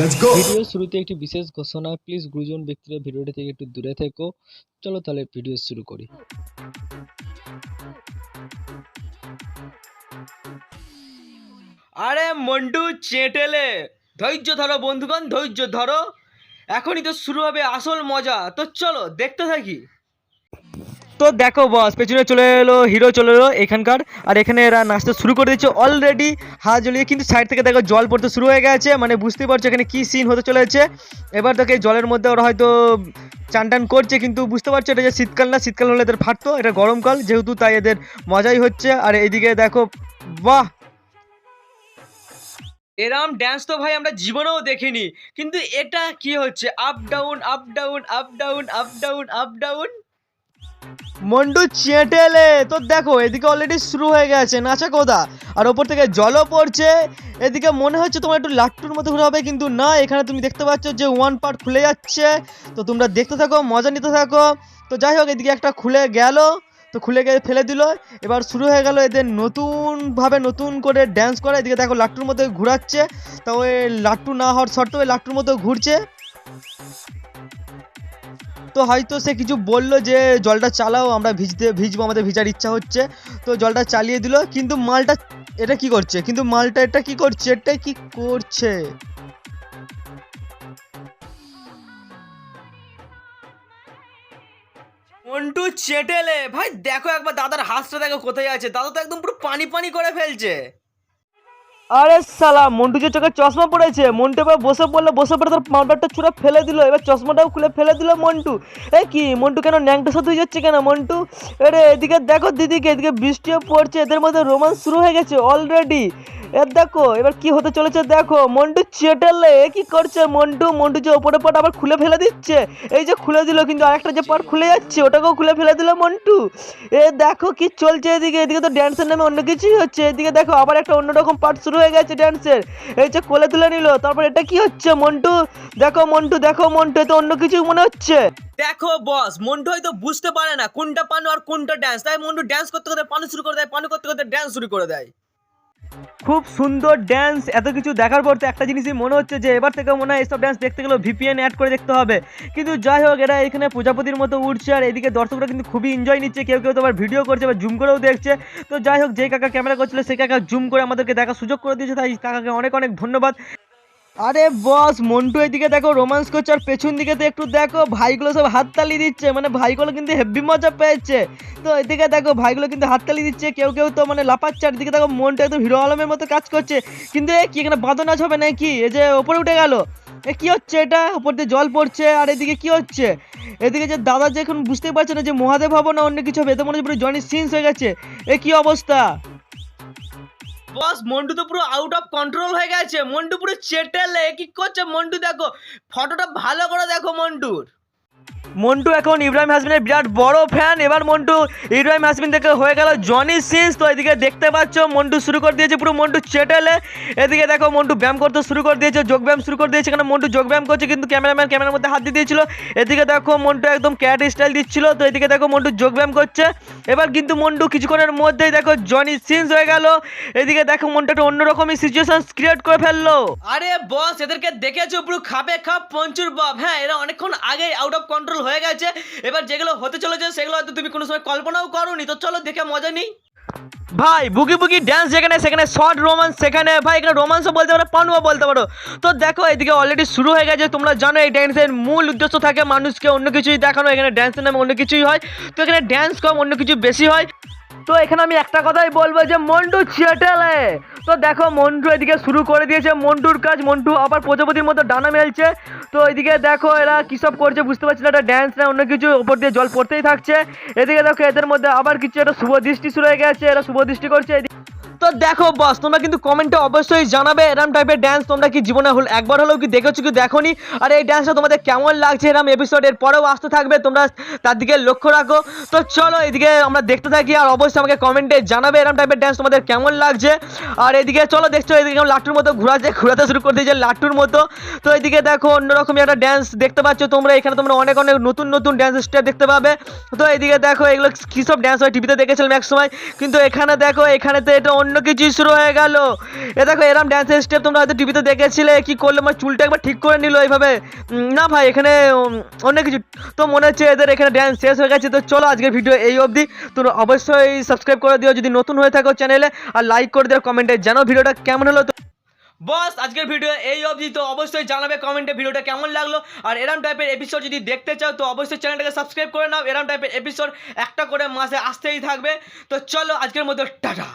Video শুরুতে একটি বিশেষ ঘোষণা প্লিজ গুরুজন ব্যক্তিরা ভিডিওটি থেকে একটু দূরে থেকো। চলো তাহলে ভিডিও শুরু করি। আরে মন্টু চেটেলে। ধৈর্য ধরো বন্ধুগণ ধৈর্য ধরো। এখনই তো শুরু হবে আসল মজা। তো চলো দেখতে থাকি। তো দেখো বস পেছনে চলে এলো হিরো চলে এলো এখানকার। আর এখানে এরা নাচতে শুরু করে দিচ্ছে অলরেডি হাত জ্বলিয়ে কিন্তু সাইড থেকে দেখো জল পড়তে শুরু হয়ে গেছে। মানে বুঝতেই পারছ এখানে কি সিন হতে চলেছে। এবার তোকে জলের মধ্যে ওরা হয়তো চান টান করছে, কিন্তু বুঝতে পারছ এটা যে শীতকাল না, শীতকাল হলে এদের ফাটতো, এটা গরমকাল, যেহেতু তাই এদের মজাই হচ্ছে। আর এইদিকে দেখো, বাহ! এরম ড্যান্স তো ভাই আমরা জীবনেও দেখিনি। কিন্তু এটা কি হচ্ছে? Up down up down up down up down up down মন্ডু চেটেলে তো দেখো, এদিকে অলরেডি শুরু হয়ে গেছে। নাচা কোদা আর ওপর থেকে জলও পড়ছে। এদিকে মনে হচ্ছে তোমার একটু লাট্টুর মতো ঘুরে হবে, কিন্তু না, এখানে তুমি দেখতে পাচ্ছ যে ওয়ান পার্ট খুলে যাচ্ছে। তো তোমরা দেখতে থাকো, মজা নিতে থাকো। তো যাই হোক, এদিকে একটা খুলে গেল। তো খুলে গিয়ে ফেলে দিল। এবার শুরু হয়ে গেল এদের নতুনভাবে নতুন করে ড্যান্স করে। এদিকে দেখো, লাট্টুর মতো ঘুরাচ্ছে। তো ওই লাট্টু না হওয়ার সত্ত্বেও ওই লাট্টুর মতো ঘুরছে। তো হয়তো সে কিছু বলল যে, জলটা চালাও, আমরা ভিজতে, ভিজবো, আমাদের ভিজার ইচ্ছা হচ্ছে। তো জলটা চালিয়ে দিল, কিন্তু মালটা এটা কি করছে? কিন্তু মালটা এটা কি করছে? এটা কি করছে? মন্টু চেটেলে, ভাই দেখো একবার দাদার হাতটা দেখো কোথায় আছে। দাদা তো একদম পুরো পানি পানি করে ফেলছে। আরে সালা মন্টু যে চোখে চশমা পড়েছে, মন্টু এবার বসে পড়ল, বসে পড়ে তার পাউডারটা চূড়া ফেলে দিল, এবার চশমাটাও খুলে ফেলে দিল মন্টু। এ কি, মন্টু কেন ন্যাংটা সাথে যাচ্ছে কেন মন্টু? আরে এদিকে দেখো দিদিকে, এদিকে বৃষ্টিও পড়ছে, এদের মধ্যে রোমান্স শুরু হয়ে গেছে অলরেডি দেখো, এবার কি হতে চলেছে দেখো, মন্টু চেটালে, কি করছে মন্টু? মন্টু যে ওপরে পাট আবার খুলে ফেলে দিচ্ছে। এই যে খুলে দিল, কিন্তু আরেকটা যে পাট খুলে যাচ্ছে, ওটাকেও খুলে ফেলে দিল মন্টু। এ দেখো কি চলছে এদিকে এদিকে তো ড্যান্সের নামে অন্য কিছুই হচ্ছে। এদিকে দেখো আবার একটা অন্যরকম পার্ট শুরু হয়ে গেছে ড্যান্সের এই যে কোলে তুলে নিল, তারপর এটা কি হচ্ছে মন্টু? দেখো মন্টু দেখো মন্টু তো অন্য কিছুই মনে হচ্ছে। দেখো বস মন্টু হয়তো বুঝতে পারে না কোনটা পানো আর কোনটা ড্যান্স তাই মন্টু ড্যান্স করতে করতে পানো শুরু করে দেয়, পানো করতে করতে ড্যান্স শুরু করে দেয়। খুব সুন্দর ড্যান্স এত কিছু দেখার পর তো একটা জিনিসই মনে হচ্ছে যে এবার থেকে মনে হয় এসব ড্যান্স দেখতে গেলেও ভিপিএন অ্যাড করে দেখতে হবে। কিন্তু যাই হোক, এরা এখানে প্রজাপতির মতো উঠছে আর এদিকে দর্শকরা কিন্তু খুবই এনজয় নিচ্ছে, কেউ কেউ তো আবার ভিডিও করছে বা জুম করেও দেখছে। তো যাই হোক যে কাকা ক্যামেরা করছিল, সেই কাকা জুম করে আমাদেরকে দেখার সুযোগ করে দিয়েছে, তাই কাকাকে অনেক অনেক ধন্যবাদ। আরে বস, মন্টু এদিকে দেখো রোমান্স করছে, আর পেছন দিকে তো একটু দেখো, ভাইগুলো সব হাততালি দিচ্ছে মানে ভাইগুলো কিন্তু হেভি মজা পেয়েছে। তো এদিকে দেখো, ভাইগুলো কিন্তু হাততালি দিচ্ছে, কেউ কেউ তো মানে লাপাচ্ছে আর এদিকে দেখো, মনটা একদম হিরো আলমের মতো কাজ করছে। কিন্তু কি, এখানে বাঁধন নাচ হবে নাকি? এই যে ওপরে উঠে গেল। এ কি হচ্ছে এটা? উপর দিয়ে জল পড়ছে, আর এদিকে কি হচ্ছে? এদিকে যে দাদা যে এখন বুঝতেই পারছে না যে মহাদেব হব না অন্য কিছু হবে এতে মনে হচ্ছে জনি সিনস হয়ে গেছে। এ কি অবস্থা? বস, মন্টু তো পুরো আউট অফ কন্ট্রোল হয়ে গেছে। মন্টু পুরো চেটেলে। কি করছে মন্টু দেখো? ফটোটা ভালো করে দেখো মন্টুর। মন্টু এখন ইব্রাহিম হাসমিনের বিরাট বড় ফ্যান এবার মন্টু ইব্রাহিম হাসমিন থেকে হয়ে গেল জনি সিন্স। তো এদিকে দেখতে পাচ্ছ, মন্টু শুরু করে দিয়েছে পুরো মন্টু চেটেলে। এদিকে দেখো মন্টু ব্যায়াম করতে শুরু করে দিয়েছে, যোগ ব্যায়াম শুরু করে দিয়েছে। এখানে মন্টু যোগ ব্যায়াম করছে, কিন্তু ক্যামেরাম্যান ক্যামেরার মধ্যে হাত দিয়ে দিয়েছিল এদিকে দেখো মন্টু একদম ক্যাট স্টাইল দিচ্ছিল। তো এদিকে দেখো মন্টু যোগ ব্যায়াম করছে। এবার কিন্তু মন্টু কিছুক্ষণের মধ্যেই দেখো জনি সিন্স হয়ে গেল। এদিকে দেখো মন্টু একটা অন্যরকমই সিচুয়েশন ক্রিয়েট করে ফেলল। আরে বস এদেরকে দেখেছ? পুরো খাপে খাপ পঞ্চুর বাপ হ্যাঁ এরা অনেকক্ষণ আগে আউট অফ কন্ট্রোল হয়ে গেছে। এবার যেগুলো হতে চলেছে, সেগুলো হয়তো তুমি কোনো সময় কল্পনাও করোনি। তো চলো দেখে মজা নেই। ভাই বুকি বুকি ড্যান্স যেখানে, সেখানে শর্ট রোমান্স সেখানে ভাই, এখানে রোমান্সও বলতে পারো পানুও বলতে পারো। তো দেখো, এদিকে অলরেডি শুরু হয়ে গেছে। তোমরা জানো, এই ড্যান্সের মূল উদ্দেশ্য থাকে মানুষকে অন্য কিছুই দেখানো। এখানে ড্যান্সের নামে অন্য কিছুই হয়। তো এখানে ড্যান্স কম, অন্য কিছু বেশি হয়। তো এখানে আমি একটা কথাই বলব যে মন্টু চেটেলে তো দেখো মন্টু এদিকে শুরু করে দিয়েছে, মন্টুর কাজ। মন্টু আবার প্রজাপতির মতো ডানা মেলছে। তো এদিকে দেখো এরা কিসব সব করছে বুঝতে পারছি না এটা ড্যান্স না, অন্য কিছু, ওপর দিয়ে জল পড়তেই থাকছে। এদিকে দেখো এদের মধ্যে আবার কিছু একটা শুভ দৃষ্টি শুরু হয়ে গেছে, এরা শুভ দৃষ্টি করছে। তো দেখো বস তোমরা কিন্তু কমেন্টে অবশ্যই জানাবে এরম টাইপের ড্যান্স তোমরা কি জীবনে হল, একবার হলেও কি দেখেছ কি দেখোনি? আর এই ড্যান্সটা তোমাদের কেমন লাগছে এরম এপিসোডের পরেও আসতে থাকবে, তোমরা তার দিকে লক্ষ্য রাখো। তো চলো এদিকে আমরা দেখতে থাকি আর অবশ্যই আমাকে কমেন্টে জানাবে এরম টাইপের ড্যান্স তোমাদের কেমন লাগছে। আর এদিকে চলো দেখছ, এদিকে লাট্টুর মতো ঘোরাচ্ছে ঘোরাতে শুরু করে দিয়েছে লাট্টুর মতো। তো এদিকে দেখো অন্যরকমই একটা ড্যান্স দেখতে পাচ্ছ তোমরা, এখানে তোমরা অনেক অনেক নতুন নতুন ড্যান্স স্টেপ দেখতে পাবে। তো এদিকে দেখো এগুলো কী সব ড্যান্স হয় টিভিতে দেখেছিলাম এক সময়। কিন্তু এখানে দেখো, এখানে তো এটা অন্য অন্য কিছু শুরু হয়ে গেল। এ দেখো, এরম ড্যান্সের স্টেপ তোমরা হয়তো টিভিতে দেখেছিলে, কি করল, আমার চুলটা একবার ঠিক করে নিল এইভাবে। না ভাই, এখানে অন্য কিছু। তো মনে হচ্ছে এদের এখানে ড্যান্স শেষ হয়ে গেছে, তো চলো আজকের ভিডিও এই অবধি। তোমরা অবশ্যই সাবস্ক্রাইব করে দিও, যদি নতুন হয়ে থাকো চ্যানেলে আর লাইক করে দিও কমেন্টে জানো ভিডিওটা কেমন হলো তো। বস, আজকের ভিডিও এই অবধি, তো অবশ্যই জানাবে কমেন্টে ভিডিওটা কেমন লাগল। আর এরম টাইপের এপিসোড যদি দেখতে চাও, তো অবশ্যই চ্যানেলটাকে সাবস্ক্রাইব করে নাও। এরম টাইপের এপিসোড একটা করে মাসে আসতেই থাকবে। তো চলো, আজকের মতো, টাটা।